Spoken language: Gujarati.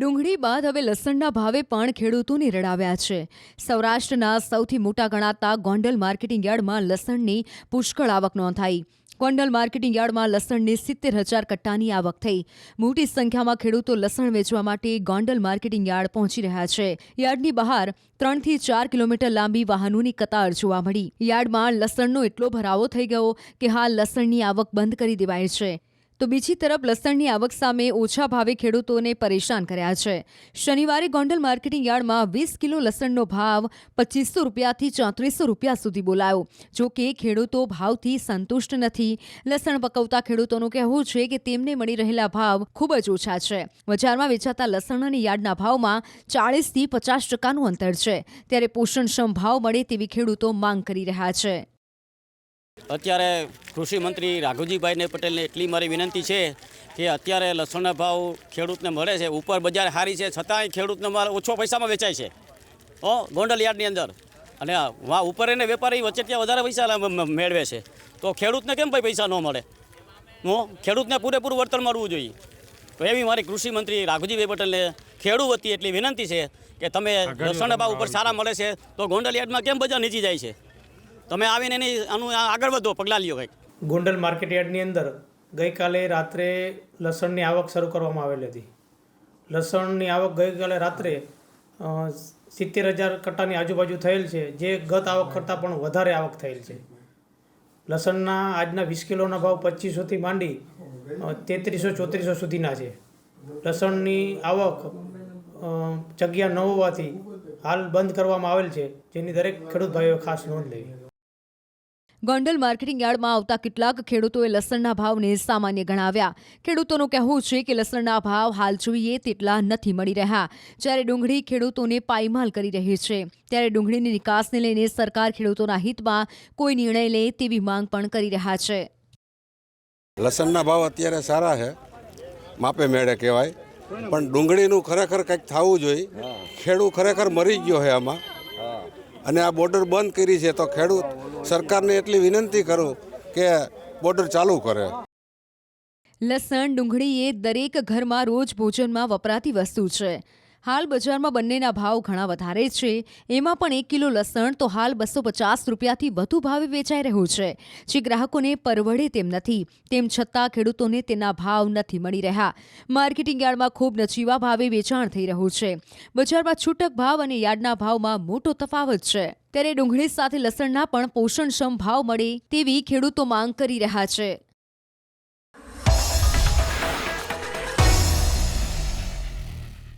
ડુંગળી બાદ હવે લસણના ભાવે પણ ખેડૂતોને રડાવ્યા છે. સૌરાષ્ટ્રના સૌથી મોટા ગણાતા ગોંડલ માર્કેટિંગ યાર્ડમાં લસણની પુષ્કળ આવક નોંધાઈ. ગોંડલ માર્કેટિંગ યાર્ડમાં લસણની સિત્તેર હજાર કટ્ટાની આવક થઈ. મોટી સંખ્યામાં ખેડૂતો લસણ વેચવા માટે ગોંડલ માર્કેટિંગ યાર્ડ પહોંચી રહ્યા છે. યાર્ડની બહાર ત્રણથી ચાર કિલોમીટર લાંબી વાહનોની કતાર જોવા મળી. યાર્ડમાં લસણનો એટલો ભરાવો થઈ ગયો કે હાલ લસણની આવક બંધ કરી દેવાઈ છે. તો બીજી તરફ લસણની આવક સામે ઓછા ભાવે ખેડૂતોને પરેશાન કર્યા છે. શનિવારે ગોંડલ માર્કેટિંગ યાર્ડમાં વીસ કિલો લસણનો ભાવ પચીસો રૂપિયાથી ચોત્રીસો રૂપિયા સુધી બોલાયો. જો કે ખેડૂતો ભાવથી સંતુષ્ટ નથી. લસણ પકવતા ખેડૂતોનું કહેવું છે કે તેમને મળી રહેલા ભાવ ખૂબ જ ઓછા છે. બજારમાં વેચાતા લસણ અને યાર્ડના ભાવમાં ચાળીસથી પચાસ ટકાનું અંતર છે. ત્યારે પોષણક્ષમ ભાવ મળે તેવી ખેડૂતો માંગ કરી રહ્યા છે. અત્યારે કૃષિ મંત્રી રાઘુજીભાઈને પટેલને એટલી મારી વિનંતી છે કે અત્યારે લસણના ભાવ ખેડૂતને મળે છે. ઉપર બજાર સારી છે છતાંય ખેડૂતને માલ ઓછો પૈસામાં વેચાય છે. હો ગોંડલ યાર્ડની અંદર. અને વા ઉપર એને વેપારી વચ્ચે ત્યાં વધારે પૈસા મેળવે છે. તો ખેડૂતને કેમ ભાઈ પૈસા ન મળે? હું ખેડૂતને પૂરેપૂરું વળતર મળવું જોઈએ. તો એવી મારી કૃષિ મંત્રી રાઘુજીભાઈ પટેલને ખેડૂત વતી એટલી વિનંતી છે કે તમે લસણના ભાવ ઉપર સારા મળે છે તો ગોંડલ યાર્ડમાં કેમ બજાર નીચી જાય છે? તમે આવીને એની આનું આગળ વધો, પગલાં લ્યો કંઈક. ગોંડલ માર્કેટ યાર્ડની અંદર ગઈકાલે રાત્રે લસણની આવક શરૂ કરવામાં આવેલી હતી. લસણની આવક ગઈકાલે રાત્રે સિત્તેર હજાર કટ્ટાની આજુબાજુ થયેલ છે. જે ગત આવક કરતાં પણ વધારે આવક થયેલ છે. લસણના આજના વીસ કિલોના ભાવ પચીસોથી માંડી તેત્રીસો, ચોત્રીસો સુધીના છે. લસણની આવક જગ્યા ન હોવાથી હાલ બંધ કરવામાં આવેલ છે, જેની દરેક ખેડૂત ભાઈઓએ ખાસ નોંધ લેવી. ગોંડલ માર્કેટિંગ યાર્ડમાં આવતા કેટલાક ખેડૂતોએ લસણના ભાવને સામાન્ય ગણાવ્યા. ખેડૂતોનું કહેવું છે કે લસણના ભાવ હાલ જોઈએ તેટલા નથી મળી રહ્યા. જ્યારે ડુંગળી ખેડૂતોને પાયમાલ કરી રહી છે ત્યારે ડુંગળીની નિકાસને લઈને સરકાર ખેડૂતોના હિતમાં કોઈ નિર્ણય લે તેવી માંગ પણ કરી રહ્યા છે. લસણના ભાવ અત્યારે સારા છે માપે મેળે કહેવાય. પણ ડુંગળીનું ખરેખર કંઈક થવું જોઈએ. ખેડૂત ખરેખર મરી ગયો છે આમાં. અને આ બોર્ડર બંધ કરી છે તો ખેડૂત સરકારને એટલી વિનંતી કરું કે બોર્ડર ચાલુ કરે. લસણ ડુંગળી એ દરેક ઘરમાં રોજ ભોજનમાં વપરાતી વસ્તુ છે. હાલ બજારમાં બંનેના ભાવ ઘણા વધારે છે. એમાં પણ એક કિલો લસણ તો હાલ બસો પચાસ રૂપિયાથી વધુ ભાવે વેચાઈ રહ્યું છે. જે ગ્રાહકોને પરવડે તેમ નથી. તેમ છતાં ખેડૂતોને તેના ભાવ નથી મળી રહ્યા. માર્કેટિંગ યાર્ડમાં ખૂબ નજીવા ભાવે વેચાણ થઈ રહ્યું છે. બજારમાં છૂટક ભાવ અને યાર્ડના ભાવમાં મોટો તફાવત છે. ત્યારે ડુંગળી સાથે લસણના પણ પોષણક્ષમ ભાવ મળે તેવી ખેડૂતો માંગ કરી રહ્યા છે.